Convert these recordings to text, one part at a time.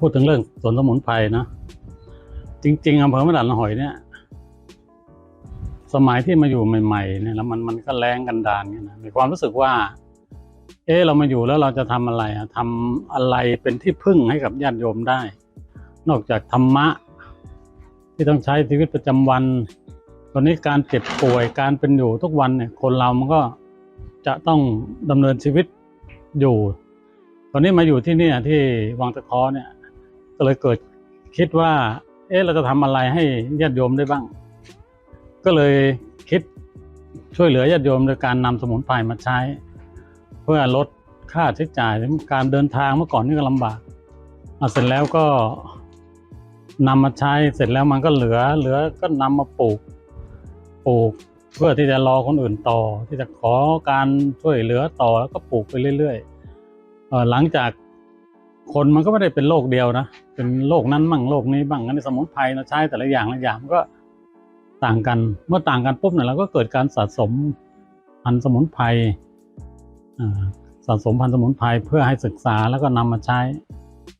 พูดถึงเรื่องสวนสมุนไพรนะ จริง ๆอำเภอแม่ดันหอยเนี่ย สมัยที่มาอยู่ใหม่ๆเนี่ยแล้วมันมันก็แรงกันดานเนี่ยนะมีความรู้สึกว่า เออเรามาอยู่แล้วเราจะทำอะไรอะทำอะไรเป็นที่พึ่งให้กับญาติโยมได้ นอกจากธรรมะ ที่ต้องใช้ชีวิตประจำวัน ตอนนี้การเจ็บป่วยการเป็นอยู่ทุกวันเนี่ย คนเรามันก็จะต้องดำเนินชีวิตอยู่ตอนนี้มาอยู่ที่นี่ที่วังตะเคอเนี่ย ก็เลยเกิดคิดว่า เอ๊ะเราจะทำอะไรให้ญาติโยมได้บ้าง ก็เลยคิดช่วยเหลือญาติโยมโดยการนำสมุนไพรมาใช้ เพื่อลดค่าใช้จ่ายการเดินทางเมื่อก่อนนี่ก็ลำบากเสร็จแล้วก็นำมาใช้เสร็จแล้วมันก็เหลือ เหลือก็นำมาปลูกปลูกเพื่อที่จะรอคนอื่นต่อ ที่จะขอการช่วยเหลือต่อแล้วก็ปลูกไปเรื่อยๆหลังจาก คนมันก็ไม่ได้เป็นโรคเดียวนะ เป็นโรคนั้นมั่งโรคนี้บ้างงั้นในสมุนไพรเราใช้แต่ละอย่างละอย่างมันก็ต่างกัน เมื่อต่างกันปุ๊บเนี่ยเราก็เกิดการสะสมพันสมุนไพรอ่าสะสมพันสมุนไพรเพื่อให้ศึกษาแล้วก็นำมาใช้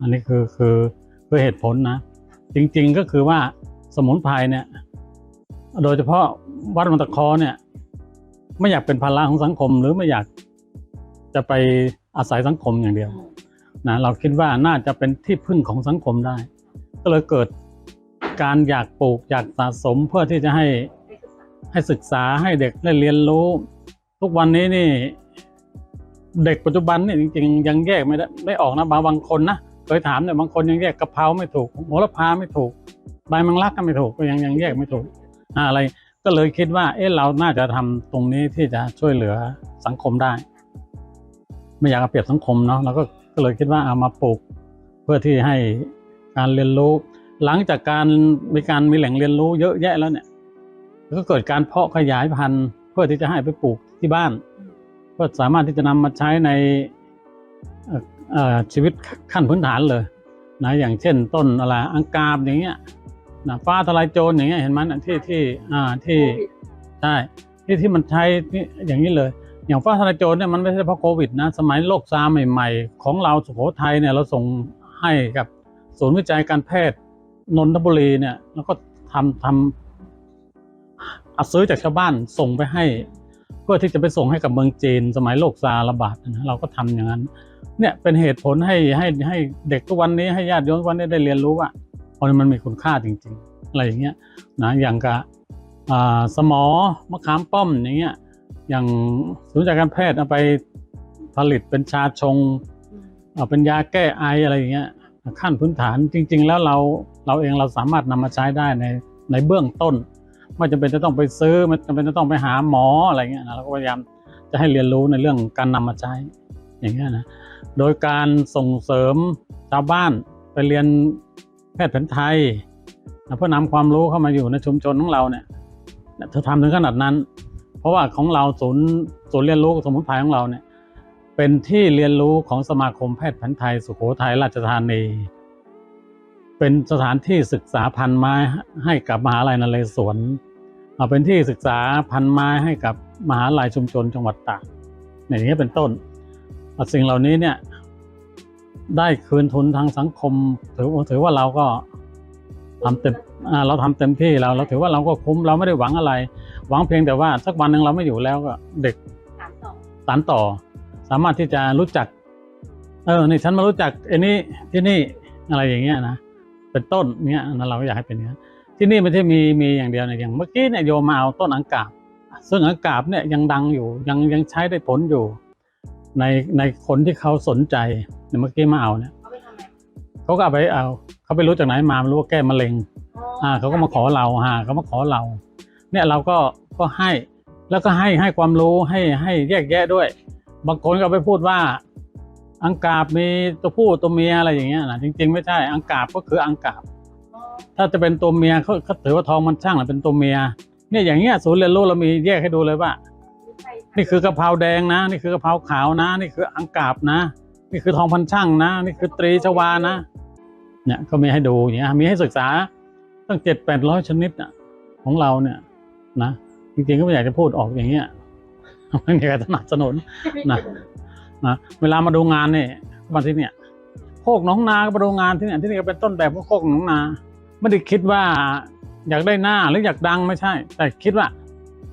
อันนี้คือคือคือเหตุผลนะ จริงๆก็คือว่าสมุนไพรเนี่ย โดยเฉพาะวัดมันตะคอเนี่ย ไม่อยากเป็นภาระของสังคมหรือไม่อยากจะไปอาศัยสังคมอย่างเดียว นะเราคิดว่าน่าจะเป็นที่พึ่งของสังคมได้ ก็เลยเกิดการอยากปลูกอยากสะสมเพื่อที่จะให้ให้ศึกษาให้เด็กได้เรียนรู้ ทุกวันนี้นี่ เด็กปัจจุบันนี่จริงๆ ยังแยกไม่ได้ไม่ออกนะบางบางคนนะเคยถามเนี่ยบางคนยังแยกกะเพราไม่ถูกโหระพาไม่ถูก ใบมังลักก็ไม่ถูกก็ยังยังแยกไม่ถูกอะไร ก็เลยคิดว่า เอ๊ะเราน่าจะทำตรงนี้ที่จะช่วยเหลือสังคมได้ ไม่อยากเปรียบสังคมเนาะเราก็ ก็เลยคิดว่าเอามาปลูก เพื่อที่ให้การเรียนรู้ หลังจากการมีการมีแหล่งเรียนรู้เยอะแยะแล้วเนี่ย ก็เกิดการเพาะขยายพันธุ์ เพื่อที่จะให้ไปปลูกที่บ้าน ก็สามารถที่จะนำมาใช้ในเอ่อเอ่อชีวิตขั้นพื้นฐานเลยนะอย่างเช่นต้นอะไรอังกาบอย่างเงี้ยนะฟ้าทลายโจรอย่างเงี้ยเห็นไหมนะที่ที่อ่าที่ใช่ที่ที่มันใช้นี่อย่างนี้เลย อย่างฟ้าทลายโจรเนี่ยมันไม่ใช่เพราะโควิดนะสมัยโรคซาร์ใหม่ ๆ ของเราสุโขทัยเนี่ยเราส่งให้กับศูนย์วิจัยการแพทย์นนทบุรีเนี่ย แล้วก็ทำทำเอาซื้อจากชาวบ้านส่งไปให้ เพื่อที่จะไปส่งให้กับเมืองจีน สมัยโรคซาร์ระบาดนะเราก็ทำอย่างนั้น เนี่ยเป็นเหตุผลให้ให้ให้เด็กทุกวันนี้ให้ญาติโยมทุกวันนี้ได้เรียนรู้ว่าเพราะมันมีคุณค่าจริง ๆ อะไรอย่างเงี้ยนะอย่างกับสมอมะขามป้อมอย่างเงี้ย อย่างศูนย์จากการแพทย์เอาไปผลิตเป็นชาชงเอาเป็นยาแก้ไออะไรอย่างเงี้ยขั้นพื้นฐานจริง ๆ แล้วเราเราเองเราสามารถนำมาใช้ได้ในในเบื้องต้น ไม่จำเป็นจะต้องไปซื้อไม่จำเป็นจะต้องไปหาหมออะไรเงี้ยนะเราก็พยายามจะให้เรียนรู้ในเรื่องการนำมาใช้อย่างเงี้ยนะโดยการส่งเสริมชาวบ้านไปเรียนแพทย์แผนไทยนะเพื่อนำความรู้เข้ามาอยู่ในชุมชนของเราเนี่ยเธอทำถึงขนาดนั้น เพราะว่าของเราศูนย์ศูนย์เรียนรู้สมุนไพรของเราเนี่ยเป็นที่เรียนรู้ของสมาคมแพทย์แผนไทย สุโขทัยราชธานี เป็นสถานที่ศึกษาพันไม้ให้กับมหาลัยนเรศวรเป็นที่ศึกษาพันไม้ให้กับมหาลัยชุมชนจังหวัดตากอย่างนี้เป็นต้นสิ่งเหล่านี้เนี่ยได้คืนทุนทางสังคม ถือถือว่าเราก็ทำเต็ม เราทำเต็มที่แล้วเราถือว่าเราก็คุ้มเราไม่ได้หวังอะไร หวังเพียงแต่ว่าสักวันหนึ่งเราไม่อยู่แล้วก็เด็กถามต่อสานต่อ สามารถที่จะรู้จัก เออนี่ฉันมารู้จักไอ้นี่ที่นี่อะไรอย่างเงี้ยนะเป็นต้นเนี้ยนะเราก็อยากให้เป็นอย่างนี้นที่นี่ไม่ใช่มีมีอย่างเดียวนะอย่างเมื่อกี้เนี่ยโยมมาเอาต้นอังกาบ ซึ่งอังกาบเนี่ยยังดังอยู่ยังยังใช้ได้ผลอยู่ ในในคนที่เขาสนใจเนี่ยเมื่อกี้มาเอาเนี่ยเอาไปทำอะไรเขาก็เอาไปเอา เขาไปรู้จากไหนมาไม่รู้ว่าแก้มะเร็ง อ่าเขาก็มาขอเราฮะเขามาขอเรา เนี่ยเราก็ก็ให้แล้วก็ให้ให้ความรู้ให้ให้แยกแยะด้วย บางคนก็ไปพูดว่า อังกาบมีตัวผู้ตัวเมียอะไรอย่างเงี้ยนะจริง ๆ ไม่ใช่อังกาบก็คืออังกาบอ๋อถ้าจะเป็นตัวเมียเขาเขาถือว่าทองมันช่างหรือเป็นตัวเมีย เนี่ยอย่างเงี้ยศูนย์เรียนรู้เรามีแยกให้ดูเลยว่าใช่นี่คือกะเพราแดงนะ นี่คือกะเพราขาวนะ นี่คืออังกาบนะ นี่คือทองพันช่างนะ นี่คือตรีชวานะ เนี่ยก็มีให้ดูอย่างเงี้ยมีให้ศึกษาตั้งเจ็ดแปดร้อยชนิดอะของเราเนี่ย นะจริงๆก็ไม่อยากจะพูดออกอย่างเงี้ยไม่มีใครสนับสนุนนะนะเวลามาดูงานเนี่ยมาที่เนี่ยโคกหนองนาก็ไปโรงานที่เนี่ยที่นี่ก็เป็นต้นแบบของโคกหนองนาไม่ได้คิดว่าอยากได้หน้าหรืออยากดังไม่ใช่ แต่คิดว่า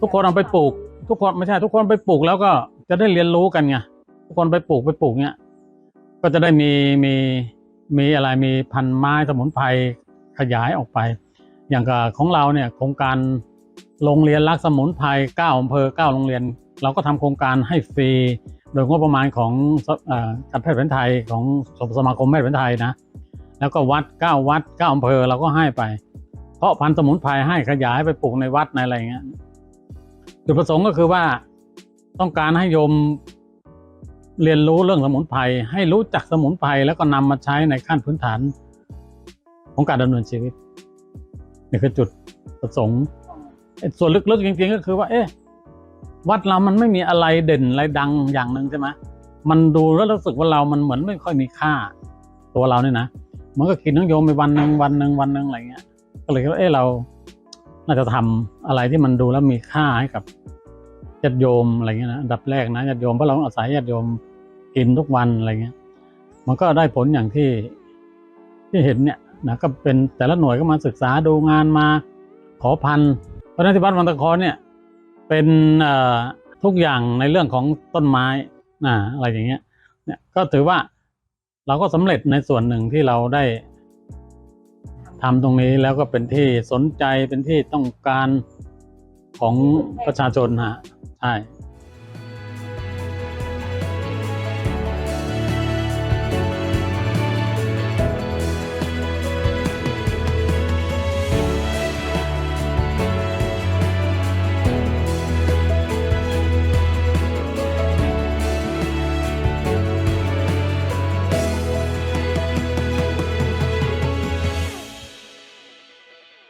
ทุกคนเอาไปปลูก ทุกคนไม่ใช่ ทุกคนไปปลูกแล้วก็จะได้เรียนรู้กันไงทุกคนไปปลูกไปปลูกเนี้ยก็จะได้มีมี มีอะไรมีพันไม้สมุนไพรขยายออกไป อย่างกับของเราเนี่ยโครงการโรงเรียนรักสมุนไพรเก้าอำเภอเก้าโรงเรียน เราก็ทำโครงการให้ฟรีโดยงบประมาณของอ่อการแพทย์แผนไทยของสมาคมแพทย์แผนไทยนะ แล้วก็วัดเก้าวัดเก้าอำเภอเราก็ให้ไป เพราะพันสมุนไพรให้ขยายไปปลูกในวัดในอะไรเงี้ยจุดประสงค์ก็คือว่าต้องการให้โยม เรียนรู้เรื่องสมุนไพรให้รู้จักสมุนไพรแล้วก็นำมาใช้ในขั้นพื้นฐาน ของการดำเนินชีวิตนี่คือจุดประสงค์ส่วนลึกๆจริงๆก็คือว่า เอ๊ะวัดเรามันไม่มีอะไรเด่นอะไรดังอย่างหนึ่งใช่ไหมมันดูแล้วรู้สึกว่าเรามันเหมือนไม่ค่อยมีค่า ตัวเราเนี่ยนะมันก็กินน้องโยมไปวันหนึ่งวันหนึ่งวันหนึ่งอะไรเงี้ย ก็เลยคิดว่าเอ๊ะเราน่าจะทำอะไรที่มันดูแล้วมีค่าให้กับ ญาติโยมอะไรเงี้ยนะอันดับแรกนะญาติโยมเพราะเราอาศัยญาติโยมกินทุกวันอะไรเงี้ย มันก็ได้ผลอย่างที่ที่เห็นเนี่ยนะก็เป็นแต่ละหน่วยก็มาศึกษาดูงานมาขอพันเพราะนั้นที่วัดวังตะคอเนี่ยเป็นทุกอย่างในเรื่องของต้นไม้นะอะไรอย่างเงี้ยเนี่ยก็ถือว่าเราก็สำเร็จในส่วนหนึ่งที่เราได้ทำตรงนี้แล้วก็เป็นที่สนใจเป็นที่ต้องการ ของประชาชนฮะใช่